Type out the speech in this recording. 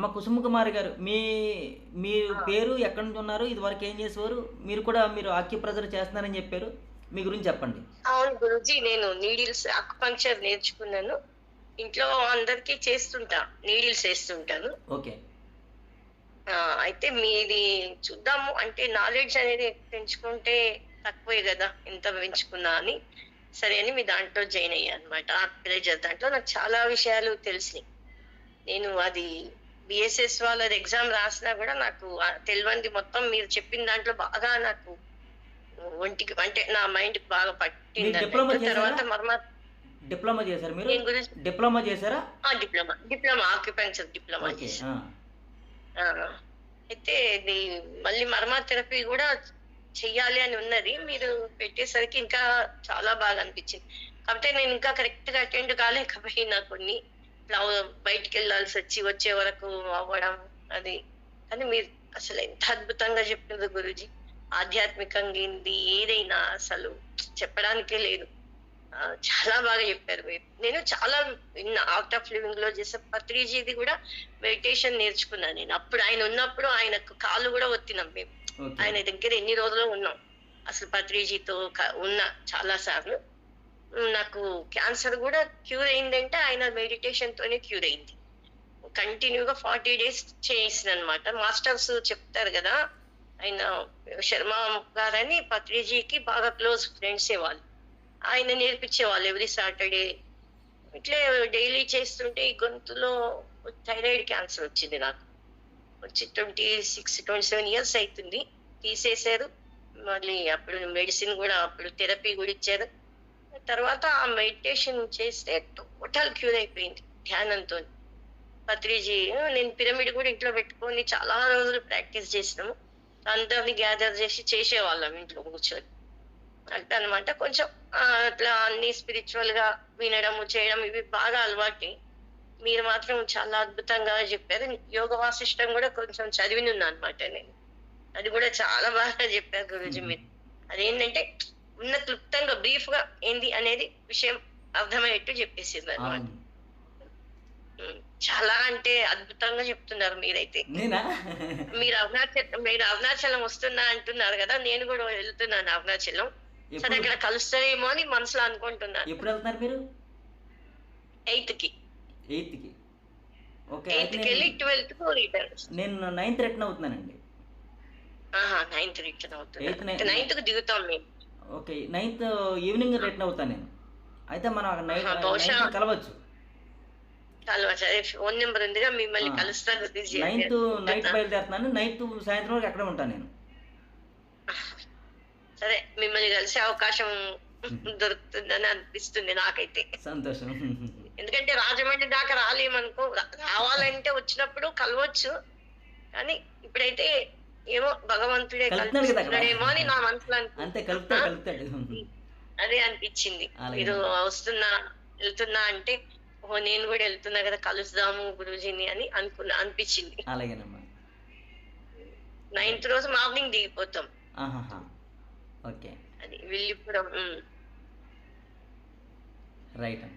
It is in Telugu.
అమ్మ కుసుమ కుమారి గారు మీ మీ పేరు ఎక్కడి నుంచి ఉన్నారు? ఇది వరకు ఏం చేసేవారు? మీరు కూడా మీరు ఆక్యుప్రెజర్ చేస్తున్నారని చెప్పారు. మీ గురించి చెప్పండి. అవును గురుజీ నేను నీడిల్స్ అక్యుపంక్చర్ నేర్చుకున్నాను. ఇంట్లో అందరికీ చేస్తుంటా నీడిల్స్ వేస్తుంటాను. ఓకే. అయితే మీది చూద్దాము. అంటే నాలెడ్జ్ అనేది పెంచుకుంటే తక్కువే కదా ఎంత పెంచుకున్నా అని. సరే అని మీ దాంట్లో జాయిన్ అయ్యా అనమాట దాంట్లో. నాకు చాలా విషయాలు తెలిసినాయి. నేను అది బిఎస్ఎస్ వాళ్ళది ఎగ్జామ్ రాసినా కూడా నాకు ఆ తెలియంది మొత్తం. మీరు చెప్పిన దాంట్లో బాగా నాకు ఒంటికి అంటే నా మైండ్ బాగా పట్టింది. తర్వాత? మర్మ డిప్లొమా చేశారు మీరు? డిప్లొమా చేశారా? డిప్లొమా డిప్లొమా ఆక్యుపెన్చర్ డిప్లొమా చేశాను. అయితే ఇది మళ్ళీ మర్మా థెరపీ కూడా చెయ్యాలి అని ఉన్నది. మీరు పెట్టేసరికి ఇంకా చాలా బాగా అనిపించింది. కాకపోతే నేను ఇంకా కరెక్ట్గా అటెండ్ కాలేకపోయినా కొన్ని. ఇట్లా బయటికి వెళ్ళాల్సి వచ్చి వచ్చే వరకు అవ్వడం అది. కానీ మీరు అసలు ఎంత అద్భుతంగా చెప్పారు గురుజీ. ఆధ్యాత్మికంగా ఏంది ఏదైనా అసలు చెప్పడానికే లేదు. చాలా బాగా చెప్పారు మీరు. నేను చాలా ఆర్ట్ ఆఫ్ లివింగ్లో చేసే పత్రిజీది కూడా మెడిటేషన్ నేర్చుకున్నాను నేను. అప్పుడు ఆయన ఉన్నప్పుడు ఆయనకు కాళ్ళు కూడా ఒత్తినాం మేము. ఆయన దగ్గర ఎన్ని రోజులు ఉన్నాం. అసలు పత్రిజీతో ఉన్నా చాలా సార్లు నాకు క్యాన్సర్ కూడా క్యూర్ అయిందంటే ఆయన మెడిటేషన్ తోనే క్యూర్ అయింది. కంటిన్యూగా ఫార్టీ డేస్ చేసిన అనమాట మాస్టర్స్ చెప్తారు కదా ఆయన శర్మ గారని పత్రిజీకి బాగా క్లోజ్ ఫ్రెండ్సే వాళ్ళు. ఆయన నేర్పించేవాళ్ళు ఎవ్రీ సాటర్డే ఇట్లే డైలీ చేస్తుంటే ఈ గొంతులో థైరాయిడ్ క్యాన్సర్ వచ్చింది నాకు. వచ్చి twenty six twenty seven years అవుతుంది. తీసేశారు. మళ్ళీ అప్పుడు మెడిసిన్ కూడా అప్పుడు థెరపీ కూడా ఇచ్చారు. తర్వాత ఆ మెడిటేషన్ చేస్తే టోటల్ క్యూర్ అయిపోయింది ధ్యానంతో. పత్రిజీ నేను పిరమిడ్ కూడా ఇంట్లో పెట్టుకొని చాలా రోజులు ప్రాక్టీస్ చేసినాము. అందరిని గ్యాదర్ చేసి చేసేవాళ్ళం ఇంట్లో కూర్చొని. అంటే అనమాట కొంచెం అట్లా అన్ని స్పిరిచువల్గా వినడము చేయడం ఇవి బాగా అలవాటి. మీరు మాత్రం చాలా అద్భుతంగా చెప్పారు. యోగ వాసిష్టం కూడా కొంచెం చదివినున్నా అనమాట నేను. అది కూడా చాలా బాగా చెప్పారు గురుజీ మీరు. అదేంటంటే ఉన్న క్లుప్తంగా బ్రీఫ్గా ఏంది అనేది విషయం అర్థమయ్యేట్టు చెప్పేసింది అనమాట అవును చాలా అంటే అద్భుతంగా చెప్తున్నారు మీరైతే. మీరు అరుణాచలం మీరు అరుణాచలం వస్తున్నా అంటున్నారు కదా నేను కూడా వెళ్తున్నాను అరుణాచలం. సరే అక్కడ కలుస్తారేమో అని మనసులో అనుకుంటున్నాను ఎప్పుడు వెళ్తున్నారు మీరు? ఎయిత్కి ఎయిత్కి. ఓకే ఎయిత్కి వెళ్ళి ట్వెల్త్కు రిటర్న్ నేను నైన్త్ రిటర్న్ అవుతున్నానండి. ఆహా నైన్త్ రిటర్న్ ninth. నైన్త్కు దిగుతాం మేము. ఓకే నైన్త్ ఈవినింగ్ రిటర్న్ అవుతాను నేను. అయితే మనం నైట్ కలవచ్చు. ఫోన్ నెంబర్ ఉందిగా మిమ్మల్ని. కలుస్తాను. నైన్త్ నైట్ బయలుదేరుతున్నాను. నైన్త్ సాయంత్రం వరకు అక్కడే ఉంటాను నేను. సరే మిమ్మల్ని కలిసే అవకాశం దొరుకుతుందని అనిపిస్తుంది నాకైతే. సంతోషం. ఎందుకంటే రాజమండ్రి దాకా రాలేమనుకో రావాలంటే వచ్చినప్పుడు కలవచ్చు. కానీ ఇప్పుడైతే ఏమో భగవంతుడే. కలుపుతున్నాడేమో అని నా మనసులో అంతే కలుపుతాడు కలుపుతాడు. అదే అనిపించింది. మీరు వస్తున్నా వెళ్తున్నా అంటే ఓ నేను కూడా వెళ్తున్నా కదా కలుద్దాము గురూజీని అని అనుకున్నా అనిపించింది. అలాగేనమ్మా. నైన్త్ రోజు మార్నింగ్ దిగిపోతాం. ఓకే. అది విల్లిపురం ఉమ్, రైట్ అమ్మా.